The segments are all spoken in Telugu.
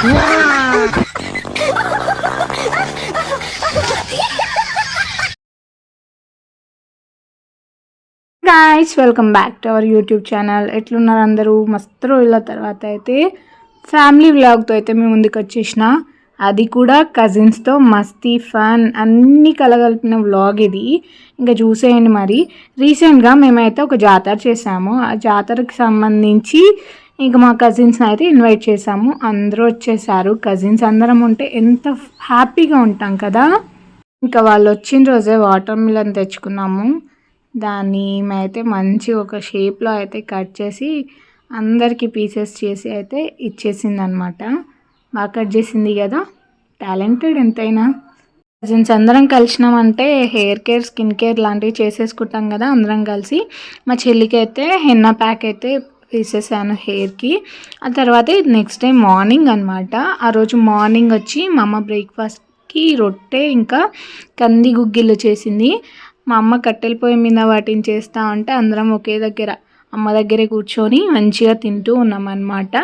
Guys welcome back to our YouTube channel ఎట్లున్నారు అందరూ? మస్తు రోజుల తర్వాత అయితే ఫ్యామిలీ వ్లాగ్తో అయితే మేము ముందుకు వచ్చేసిన. అది కూడా కజిన్స్తో మస్తీ ఫన్ అన్నీ కలగలిపిన వ్లాగ్ ఇది. ఇంకా చూసేయండి మరి. రీసెంట్గా మేమైతే ఒక జాతర చేసాము. ఆ జాతరకు సంబంధించి ఇంకా మా కజిన్స్ని అయితే ఇన్వైట్ చేసాము అందరూ వచ్చేసారు. కజిన్స్ అందరం ఉంటే ఎంత హ్యాపీగా ఉంటాం కదా. ఇంకా వాళ్ళు వచ్చిన రోజే వాటర్ మిలన్ తెచ్చుకున్నాము. దాన్ని మేమైతే మంచి ఒక షేప్లో అయితే కట్ చేసి అందరికీ పీసెస్ చేసి అయితే ఇచ్చేసింది అనమాట బాగా కట్ చేసింది కదా. టాలెంటెడ్ ఎంతైనా. కజిన్స్ అందరం కలిసినామంటే హెయిర్ కేర్ స్కిన్ కేర్ లాంటివి చేసేసుకుంటాం కదా అందరం కలిసి. మా చెల్లికి అయితే హెన్నా ప్యాక్ అయితే వేసేసాను హెయిర్కి ఆ తర్వాత నెక్స్ట్ డే మార్నింగ్ అనమాట ఆ రోజు మార్నింగ్ వచ్చి మా అమ్మ బ్రేక్ఫాస్ట్కి రొట్టె ఇంకా కంది గుగ్గిళ్ళు చేసింది. మా అమ్మ కట్టెల పొయ్యి మీద వాటిని చేస్తా ఉంటే అందరం ఒకే దగ్గర అమ్మ దగ్గరే కూర్చొని మంచిగా తింటూ ఉన్నామన్నమాట.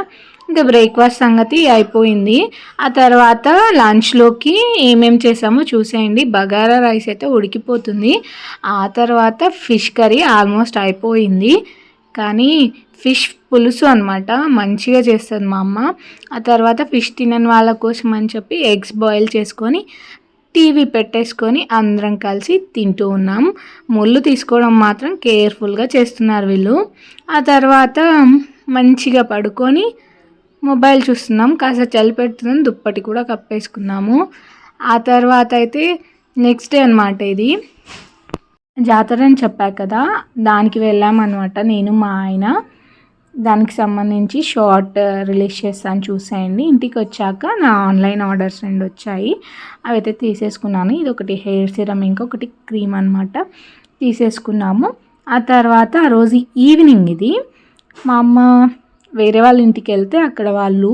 ఇంకా బ్రేక్ఫాస్ట్ సంగతి అయిపోయింది. ఆ తర్వాత లంచ్లోకి ఏమేమి చేసామో చూసేయండి. బగారా రైస్ అయితే ఉడికిపోతుంది. ఆ తర్వాత ఫిష్ కర్రీ ఆల్మోస్ట్ అయిపోయింది. కానీ ఫిష్ పులుసు అనమాట మంచిగా చేస్తుంది మా అమ్మ. ఆ తర్వాత ఫిష్ తినని వాళ్ళ కోసం అని చెప్పి ఎగ్స్ బాయిల్ చేసుకొని టీవీ పెట్టేసుకొని అందరం కలిసి తింటూ ఉన్నాం. ముళ్ళు తీసుకోవడం మాత్రం కేర్ఫుల్గా చేస్తున్నారు వీళ్ళు. ఆ తర్వాత మంచిగా పడుకొని మొబైల్ చూస్తున్నాం. కాస్త చలి పెడుతున్నాం దుప్పటి కూడా కప్పేసుకున్నాము. ఆ తర్వాత అయితే నెక్స్ట్ డే అనమాట ఇది. జాతర అని చెప్పా కదా దానికి వెళ్ళామన్నమాట. నేను మా ఆయన. దానికి సంబంధించి షార్ట్ రిలీజ్ చేస్తాను చూసేయండి. ఇంటికి వచ్చాక నా ఆన్లైన్ ఆర్డర్స్ రెండు వచ్చాయి. అవి అయితే తీసేసుకున్నాను. ఇది ఒకటి హెయిర్ సిరమ్ ఇంకొకటి క్రీమ్ అనమాట తీసేసుకున్నాము. ఆ తర్వాత ఆ రోజు ఈవినింగ్ ఇది మా అమ్మ వేరే వాళ్ళ ఇంటికి వెళ్తే అక్కడ వాళ్ళు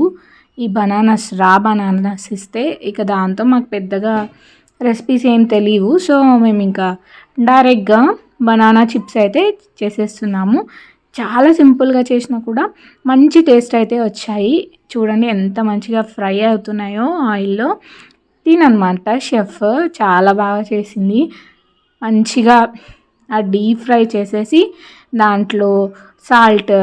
ఈ బనానాస్ రా బనానాస్ ఇస్తే ఇక దాంతో మాకు పెద్దగా రెసిపీస్ ఏం తెలియవు సో మేము ఇంకా డైరెక్ట్గా బనానా చిప్స్ అయితే చేసేస్తున్నాము. చాలా సింపుల్గా చేసినా కూడా మంచి టేస్ట్ అయితే వచ్చాయి. చూడండి ఎంత మంచిగా ఫ్రై అవుతున్నాయో ఆయిల్లో. తిననమాట షెఫ్. చాలా బాగా చేసింది. మంచిగా ఆ డీప్ ఫ్రై చేసేసి దాంట్లో సాల్ట్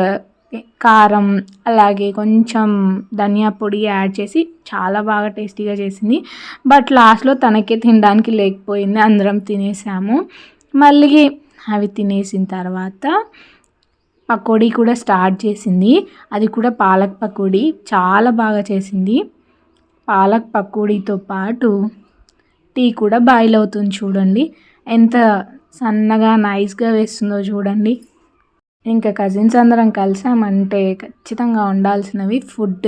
కారం అలాగే కొంచెం ధనియా పొడి యాడ్ చేసి చాలా బాగా టేస్టీగా చేసింది. బట్ లాస్ట్లో తనకే తినడానికి లేకపోయింది. అందరం తినేసాము. మళ్ళీ అవి తినేసిన తర్వాత పకోడీ కూడా స్టార్ట్ చేసింది. అది కూడా పాలక్ పకోడీ. చాలా బాగా చేసింది. పాలక్ పకోడీతో పాటు టీ కూడా బాయిల్ అవుతుంది చూడండి. ఎంత సన్నగా నైస్గా వేస్తుందో చూడండి. ఇంకా కజిన్స్ అందరం కలిసామంటే ఖచ్చితంగా ఉండాల్సినవి ఫుడ్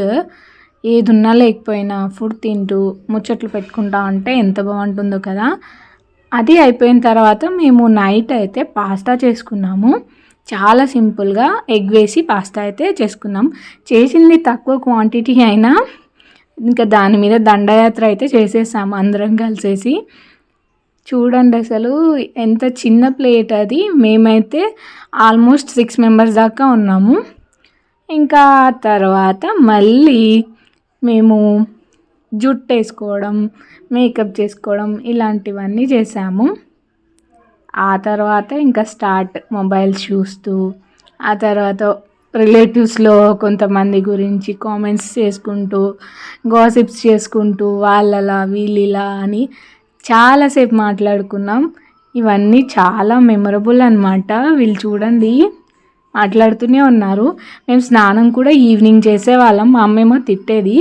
ఏది ఉన్నా లేకపోయినా ఫుడ్ తింటూ ముచ్చట్లు పెట్టుకుంటా ఉంటే ఎంత బాగుంటుందో కదా. అది అయిపోయిన తర్వాత మేము నైట్ అయితే పాస్తా చేసుకున్నాము. చాలా సింపుల్గా ఎగ్ వేసి పాస్తా అయితే చేసుకున్నాం. చేసింది తక్కువ క్వాంటిటీ అయినా ఇంకా దాని మీద దండయాత్ర అయితే చేసేసాము అందరం కలిసేసి. చూడండి అసలు ఎంత చిన్న ప్లేట్ అది. మేమైతే ఆల్మోస్ట్ సిక్స్ మెంబర్స్ దాకా ఉన్నాము. ఇంకా తర్వాత మళ్ళీ మేము జుట్టు వేసుకోవడం మేకప్ చేసుకోవడం ఇలాంటివన్నీ చేసాము. ఆ తర్వాత ఇంకా స్టార్ట్ మొబైల్స్ చూస్తూ ఆ తర్వాత రిలేటివ్స్లో కొంతమంది గురించి కామెంట్స్ చేసుకుంటూ గాసిప్స్ చేసుకుంటూ వాళ్ళలా వీళ్ళిలా అని చాలాసేపు మాట్లాడుకున్నాం. ఇవన్నీ చాలా మెమరబుల్ అనమాట వీళ్ళు చూడండి. మాట్లాడుతూనే ఉన్నారు. మేము స్నానం కూడా ఈవినింగ్ చేసేవాళ్ళం. మా అమ్మేమో తిట్టేది.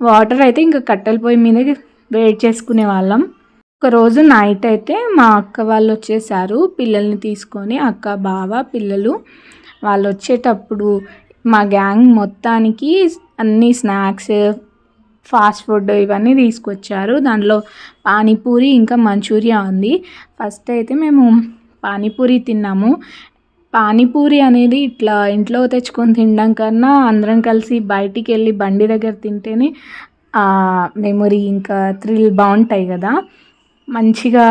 వాటర్ అయితే ఇంకా కట్టెల పొయ్యి మీద వెయిట్ చేసుకునే వాళ్ళం. ఒకరోజు నైట్ అయితే మా అక్క వాళ్ళు వచ్చేసారు. పిల్లల్ని తీసుకొని అక్క బావ పిల్లలు వాళ్ళు వచ్చేటప్పుడు మా గ్యాంగ్ మొత్తానికి అన్ని స్నాక్స్ ఫాస్ట్ ఫుడ్ ఇవన్నీ తీసుకొచ్చారు. దాంట్లో పానీపూరి ఇంకా మంచూరియా ఉంది. ఫస్ట్ అయితే మేము పానీపూరి తిన్నాము. పానీపూరి అనేది ఇట్లా ఇంట్లో తెచ్చుకొని తినడం కన్నా అందరం కలిసి బయటికి వెళ్ళి బండి దగ్గర తింటేనే మెమొరీ ఇంకా థ్రిల్ బాగుంటాయి కదా. మంచిగా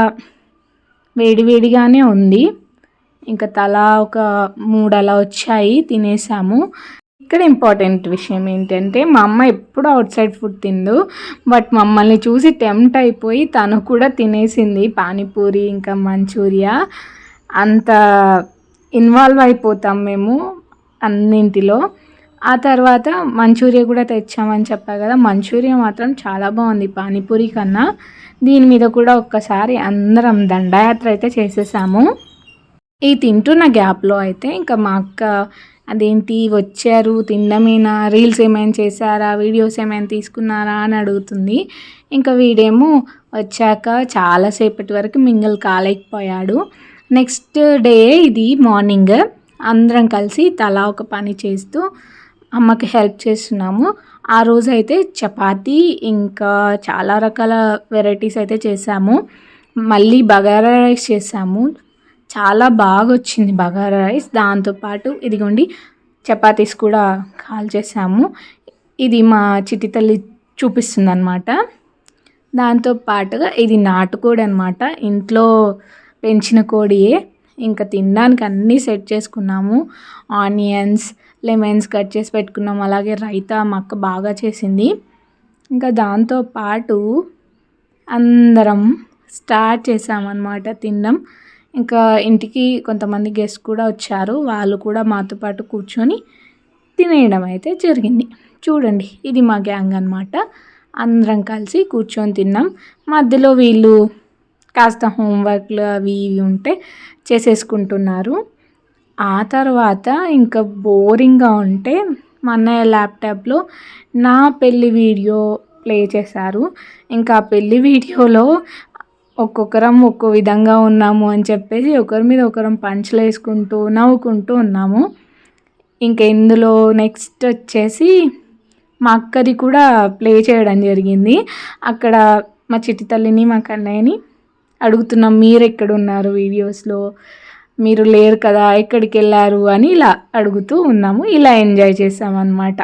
వేడివేడిగానే ఉంది. ఇంకా తలా ఒక మూడు అలా వచ్చాయి తినేసాము. ఇక్కడ ఇంపార్టెంట్ విషయం ఏంటంటే మా అమ్మ ఎప్పుడు అవుట్ సైడ్ ఫుడ్ తిందు బట్ మమ్మల్ని చూసి టెంప్ట్ అయిపోయి తను కూడా తినేసింది పానీపూరి ఇంకా మంచూరియా. అంత ఇన్వాల్వ్ అయిపోతాం మేము అన్నింటిలో. ఆ తర్వాత మంచూరియా కూడా తెచ్చామని చెప్పా కదా మంచూరియా మాత్రం చాలా బాగుంది పానీపూరి కన్నా. దీని మీద కూడా ఒక్కసారి అందరం దండయాత్ర అయితే చేసేసాము. ఈ తింటున్న గ్యాప్లో అయితే ఇంకా మా అక్క అదేంటి వచ్చారు తినడమేనా రీల్స్ ఏమైనా చేశారా వీడియోస్ ఏమైనా తీసుకున్నారా అని అడుగుతుంది. ఇంకా వీడేమో వచ్చాక చాలాసేపటి వరకు మింగల్ కాలేకపోయాడు. నెక్స్ట్ డే ఇది మార్నింగ్ అందరం కలిసి తలా ఒక పని చేస్తూ అమ్మకి హెల్ప్ చేస్తున్నాము. ఆ రోజు అయితే చపాతీ ఇంకా చాలా రకాల వెరైటీస్ అయితే చేసాము మళ్ళీ బగారా రైస్ చేసాము చాలా బాగా వచ్చింది బగారా రైస్. దాంతోపాటు ఇదిగోండి చపాతీస్ కూడా కాల్ చేసాము ఇది మా చిట్టి తల్లి చూపిస్తుంది అనమాట దాంతో పాటుగా ఇది నాటుకోడి అనమాట ఇంట్లో పెంచిన కోడియే. ఇంకా తినడానికి అన్నీ సెట్ చేసుకున్నాము. ఆనియన్స్ లెమన్స్ కట్ చేసి పెట్టుకున్నాం. అలాగే రైతా మా అక్క బాగా చేసింది. ఇంకా దాంతో పాటు అందరం స్టార్ట్ చేసామన్నమాట తినడం. ఇంకా ఇంటికి కొంతమంది గెస్ట్ కూడా వచ్చారు. వాళ్ళు కూడా మాతో పాటు కూర్చొని తినేయడం అయితే జరిగింది. చూడండి ఇది మా గ్యాంగ్ అనమాట అందరం కలిసి కూర్చొని తిన్నాం. మధ్యలో వీళ్ళు కాస్త హోంవర్క్లు అవి ఇవి ఉంటే చేసేసుకుంటున్నారు. ఆ తర్వాత ఇంకా బోరింగ్గా ఉంటే మా అన్నయ్య ల్యాప్టాప్లో నా పెళ్ళి వీడియో ప్లే చేశారు. ఇంకా ఆ పెళ్ళి వీడియోలో ఒక్కొక్కరం ఒక్కో విధంగా ఉన్నాము అని చెప్పేసి ఒకరి మీద ఒకరం పంచులు వేసుకుంటూ నవ్వుకుంటూ ఉన్నాము. ఇంకా ఇందులో నెక్స్ట్ వచ్చేసి మా అక్కది కూడా ప్లే చేయడం జరిగింది. అక్కడ మా చిట్టి తల్లిని మా కన్నయ్యని అడుగుతున్నాం మీరు ఎక్కడున్నారు వీడియోస్లో? మీరు లేరు కదా ఎక్కడికి వెళ్ళారు అని ఇలా అడుగుతూ ఉన్నాము. ఇలా ఎంజాయ్ చేసామన్నమాట.